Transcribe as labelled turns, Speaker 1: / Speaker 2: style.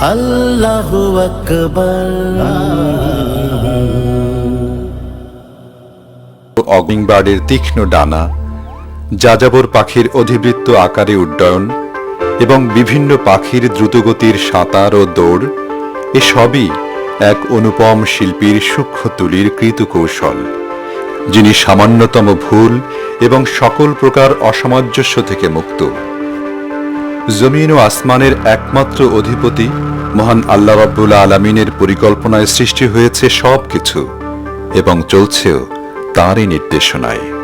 Speaker 1: আল্লাহু আকবার
Speaker 2: অগিংবার্ডের তীক্ষ্ণ ডানা, যাযাবর পাখির অধিবৃত্ত আকারে উড্ডয়ন এবং বিভিন্ন পাখির দ্রুতগতির সাঁতার ও দৌড় এসবই এক অনুপম শিল্পীর সূক্ষ্ম তুলির কৃতকৌশল যিনি সামান্যতম ভুল এবং সকল প্রকার অসামঞ্জস্য থেকে মুক্ত। জমিন ও আসমানের একমাত্র অধিপতি, মহান আল্লাহ রাব্বুল আলমিনের পরিকল্পনায় সৃষ্টি হয়েছে সব কিছু এবং চলছেও তাঁরই নির্দেশনায়।